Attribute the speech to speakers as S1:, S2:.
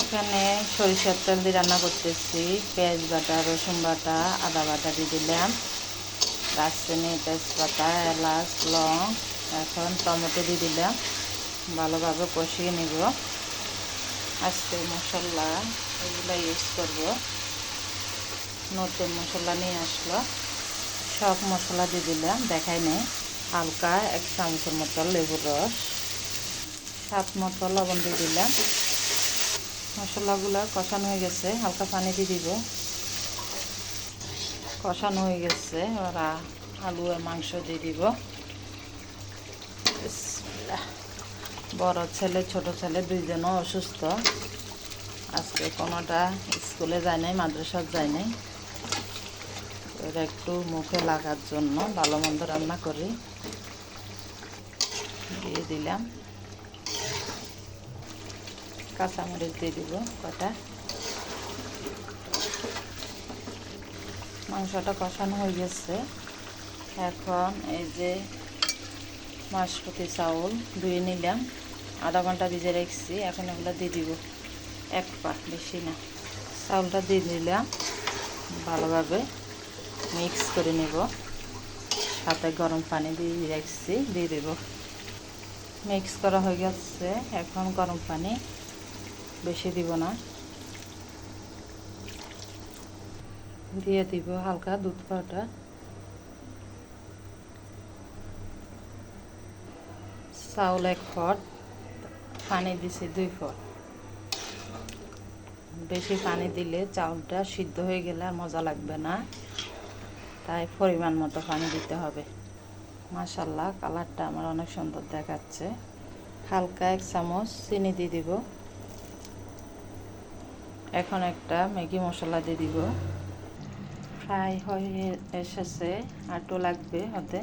S1: এখানে সরিষার তেল দিয়ে রান্না করতেছি। পেঁয়াজ বাটা, রসুন বাটা, আদা বাটা দিয়ে দিলাম। দারচিনি তেজপাতা, এলাচ, লং, এখন টমেটো দিয়ে দিলাম। ভালোভাবে কষিয়ে নিব। আজকে মশলা এগুলো ইউজ করব। নতুন মশলা নিয়ে আসলো। সব মশলা দিয়ে দিলাম। দেখাই নেই। হালকা এক চামচের মতো লেবুর রস। সাত মতো লবণ দিয়ে দিলাম। মশলাগুলো কষানো হয়ে গেছে, হালকা পানি দিয়ে দিব। কষানো হয়ে গেছে ওরা আলু আর মাংস দিয়ে দিব। বড় ছেলে, ছোট ছেলে দুইজনও অসুস্থ। আজকে কোনোটা স্কুলে যায় নাই মাদ্রাসার যায় নাই। ওরা একটু মুখে লাগার জন্য ভালো মন্দ রান্না করি। দিয়ে দিলাম। কাঁচামরিচ দিয়ে দিব কটা। মাংসটা কষানো হয়ে গেছে। এখন এই যে মাসপতি চাউল ধুয়ে নিলাম। আধা ঘণ্টা ভিজে রেখেছি, এখন এগুলো দিয়ে দিব। এক পা, বেশি না। চাউলটা দিয়ে নিলাম। ভালোভাবে মিক্স করে নেব। সাথে গরম পানি দিয়ে রেখেছি, দিয়ে দেব। মিক্স করা হয়ে গেছে, এখন গরম পানি বেশি দিব না। দিয়ে দিব হালকা দুধ পাউডার। চাউল এক ফট পানি দিছি দুই ফট বেশি পানি দিলে চাউলটা সিদ্ধ হয়ে গেলে আর মজা লাগবে না। তাই পরিমাণ মতো পানি দিতে হবে। মাশাল্লাহ কালারটা আমার অনেক সুন্দর দেখাচ্ছে। হালকা এক চামচ চিনি দিয়ে দিব। এখন একটা ম্যাগি মশলা দিয়ে দিব। ফ্রাই হয়ে এসেছে আটো লাগবে হতে।